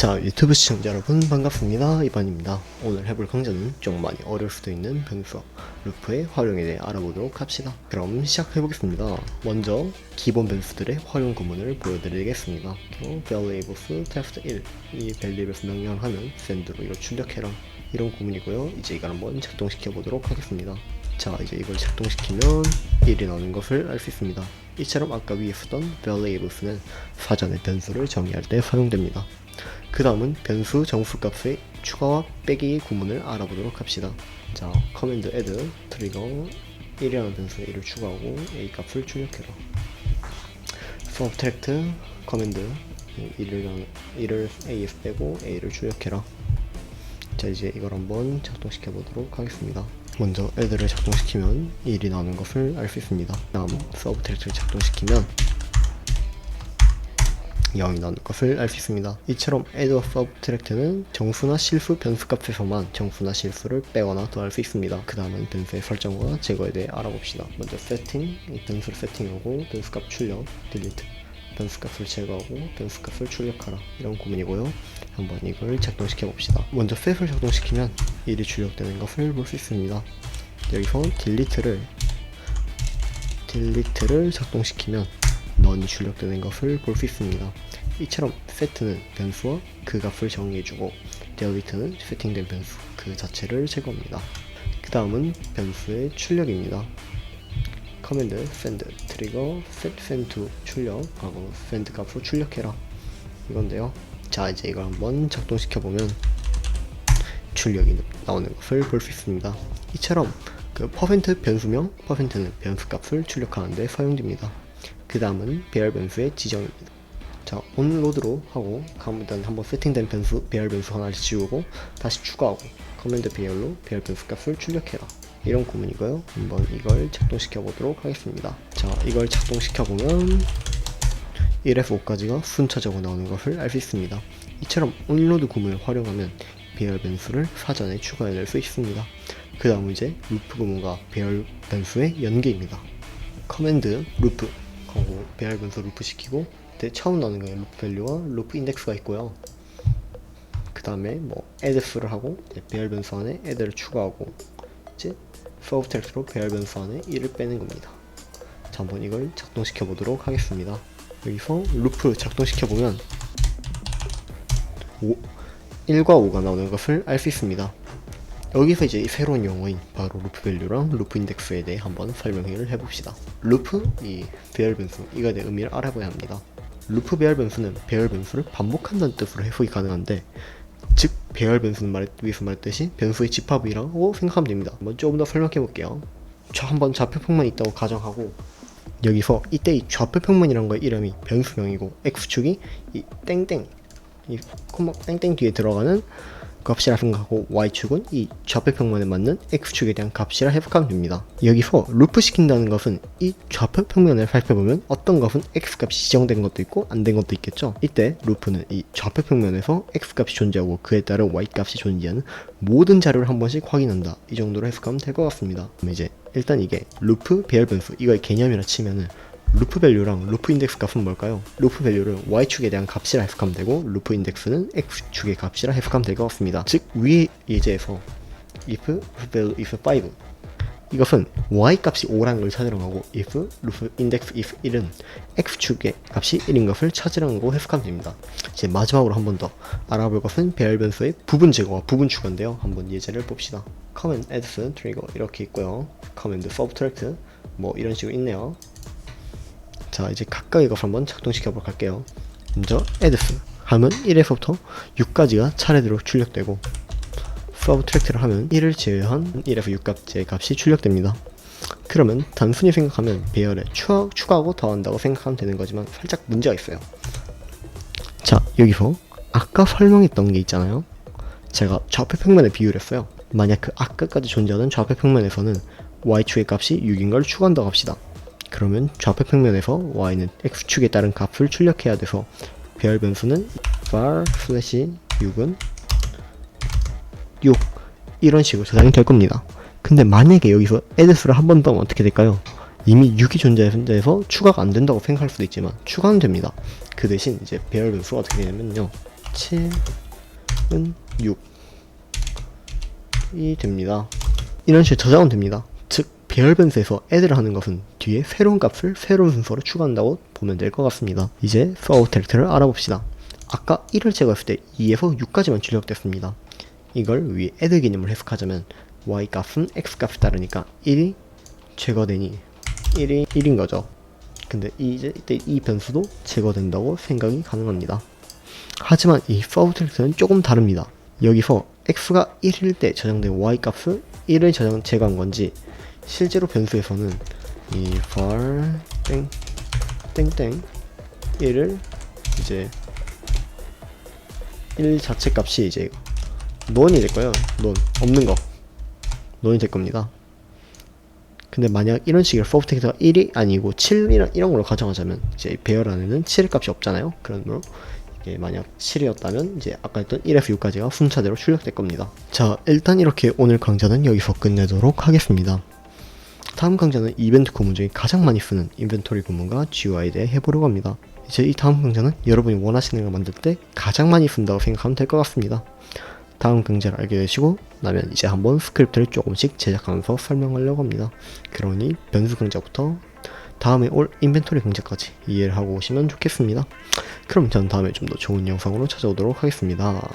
자 유튜브 시청자 여러분 반갑습니다. 이반입니다. 오늘 해볼 강좌는 좀 많이 어려울 수도 있는 변수 루프의 활용에 대해 알아보도록 합시다. 그럼 시작해보겠습니다. 먼저 기본 변수들의 활용 구문을 보여드리겠습니다. 어, variables test 1 이 variables 명령을 하면 send로 이거 출력해라. 이런 구문이고요. 이제 이걸 한번 작동시켜 보도록 하겠습니다. 자 이제 이걸 작동시키면 1이 나오는 것을 알 수 있습니다. 이처럼 아까 위에 쓰던 variables는 사전에 변수를 정의할 때 사용됩니다 그 다음은 변수 정수값의 추가와 빼기 구문을 알아보도록 합시다. 자, 커맨드 add 트리거 1이라는 변수에 1을 추가하고 a 값을 출력해라. subtract 커맨드 1을, 1을 a에서 빼고 a를 출력해라. 자, 이제 이걸 한번 작동시켜 보도록 하겠습니다. 먼저 add를 작동시키면 1이 나오는 것을 알 수 있습니다. 다음 subtract를 작동시키면 0이 나오는 것을 알 수 있습니다. 이처럼 add or subtract는 정수나 실수 변수 값에서만 정수나 실수를 빼거나 더할 수 있습니다. 그 다음은 변수의 설정과 제거에 대해 알아봅시다. 먼저 setting, 이 변수를 세팅하고 변수 값 출력, delete, 변수 값을 제거하고 변수 값을 출력하라 이런 구문이고요. 한번 이걸 작동시켜 봅시다. 먼저 set을 작동시키면 1이 출력되는 것을 볼 수 있습니다. 여기서 delete를 delete를 작동시키면 넌이 출력되는 것을 볼 수 있습니다. 이처럼 set는 변수와 그 값을 정의해주고 delete는 세팅된 변수 그 자체를 제거합니다. 그 다음은 변수의 출력입니다. 커맨드 send 트리거 set send to 출력하고 send 값으로 출력해라 이건데요. 자 이제 이걸 한번 작동시켜 보면 출력이 나오는 것을 볼 수 있습니다. 이처럼 그 퍼센트 변수명 퍼센트는 변수 값을 출력하는데 사용됩니다. 그 다음은 배열 변수의 지정입니다. 자, 온로드로 하고 일단 한번 세팅된 변수 배열 변수 하나를 지우고 다시 추가하고 커맨드 배열로 배열 변수 값을 출력해라. 이런 구문이고요. 한번 이걸 작동시켜 보도록 하겠습니다. 자, 이걸 작동시켜 보면 1에서 5까지가 순차적으로 나오는 것을 알 수 있습니다. 이처럼 온로드 구문을 활용하면 배열 변수를 사전에 추가해낼 수 있습니다. 그 다음 이제 루프 구문과 배열 변수의 연계입니다. 커맨드 루프 하고 배열 변수 루프 시키고 처음 나오는 거예요. 루프 밸류와 루프 인덱스가 있고요. 그 다음에 뭐 add스를 하고 배열 변수 안에 add를 추가하고 이제 subtract로 배열 변수 안에 1을 빼는 겁니다. 자 한번 이걸 작동시켜 보도록 하겠습니다. 여기서 루프 작동시켜 보면 5, 1과 5가 나오는 것을 알 수 있습니다. 여기서 이제 새로운 용어인 바로 루프 밸류랑 루프 인덱스에 대해 한번 설명을 해봅시다. 루프, 이 배열 변수, 이거에 의미를 알아봐야 합니다. 루프 배열 변수는 배열 변수를 반복한다는 뜻으로 해석이 가능한데 즉 배열 변수는 말, 위에서 말했듯이 변수의 집합이라고 생각하면 됩니다. 한번 조금 더 설명해 볼게요. 저 한번 좌표평면이 있다고 가정하고 여기서 이때 이 좌표평면이란 거의 이름이 변수명이고 x축이 이 땡땡 이 콤마 땡땡 뒤에 들어가는 값이라 생각하고 y축은 이 좌표평면에 맞는 x축에 대한 값이라 해석하면 됩니다. 여기서 루프 시킨다는 것은 이 좌표평면을 살펴보면 어떤 값은 x값이 지정된 것도 있고 안 된 것도 있겠죠. 이때 루프는 이 좌표평면에서 x값이 존재하고 그에 따른 y값이 존재하는 모든 자료를 한 번씩 확인한다. 이 정도로 해석하면 될 것 같습니다. 그럼 이제 일단 이게 루프 배열 변수 이걸 개념이라 치면은 루프 밸류랑 루프 인덱스 값은 뭘까요? 루프 밸류를 y축에 대한 값이라 해석하면 되고 루프 인덱스는 x축의 값이라 해석하면 될 것 같습니다. 즉 위의 예제에서 if value if 5 이것은 y 값이 5라는 걸 찾으라는 거고 if 루프 인덱스 if 1은 x축의 값이 1인 것을 찾으라는 거 해석하면 됩니다. 이제 마지막으로 한 번 더 알아볼 것은 배열 변수의 부분 제거와 부분 추가인데요. 한번 예제를 봅시다. command add 트리거 이렇게 있고요. command subtract 뭐 이런 식으로 있네요. 자 이제 각각의 것을 한번 작동시켜 보도록 할게요. 먼저 add스 하면 1에서부터 6까지가 차례대로 출력되고 subtract를 하면 1을 제외한 1에서 6값의 값이 출력됩니다. 그러면 단순히 생각하면 배열에 추가, 추가하고 더한다고 생각하면 되는 거지만 살짝 문제가 있어요. 자 여기서 아까 설명했던 게 있잖아요. 제가 좌표 평면에 비유를 했어요. 만약 그 아까까지 존재하던 좌표 평면에서는 y축의 값이 6인 걸 추가한다고 합시다 그러면 좌표 평면에서 y는 x축에 따른 값을 출력해야 돼서 배열 변수는 var 슬래시 6은 6 이런 식으로 저장이 될 겁니다. 근데 만약에 여기서 add스를 한 번 더 하면 어떻게 될까요? 이미 6이 존재해서 추가가 안 된다고 생각할 수도 있지만 추가는 됩니다. 그 대신 이제 배열 변수가 어떻게 되냐면요. 7은 6이 됩니다. 이런 식으로 저장은 됩니다. 즉 배열 변수에서 add를 하는 것은 뒤에 새로운 값을 새로운 순서로 추가한다고 보면 될 것 같습니다. 이제 for 캐릭터를 알아봅시다. 아까 1을 제거했을 때 2에서 6까지만 출력됐습니다. 이걸 위에 add 개념을 해석하자면 y 값은 x 값에 따르니까 1이 제거되니 1이 1인 거죠. 근데 이제 이때 이 변수도 제거된다고 생각이 가능합니다. 하지만 이 for 캐릭터는 조금 다릅니다. 여기서 x가 1일 때 저장된 y 값을 1을 저장 제거한 건지 실제로 변수에서는 이 for 땡 땡땡 1을 이제 1 자체 값이 이제 논이 될 거예요. 논 없는 거 논이 될 겁니다. 근데 만약 이런 식의 캐릭터가 1이 아니고 7이란 이런 걸로 가정하자면 이제 배열 안에는 7의 값이 없잖아요. 그러므로 이게 만약 7이었다면 이제 아까 했던 1에서 6까지가 순차대로 출력될 겁니다. 자, 일단 이렇게 오늘 강좌는 여기서 끝내도록 하겠습니다. 다음 강좌는 이벤트 구문 중에 가장 많이 쓰는 인벤토리 구문과 GUI에 대해 해보려고 합니다. 이제 이 다음 강좌는 여러분이 원하시는 걸 만들 때 가장 많이 쓴다고 생각하면 될 것 같습니다. 다음 강좌를 알게 되시고 나면 이제 한번 스크립트를 조금씩 제작하면서 설명하려고 합니다. 그러니 변수 강좌부터 다음에 올 인벤토리 강좌까지 이해를 하고 오시면 좋겠습니다. 그럼 전 다음에 좀 더 좋은 영상으로 찾아오도록 하겠습니다.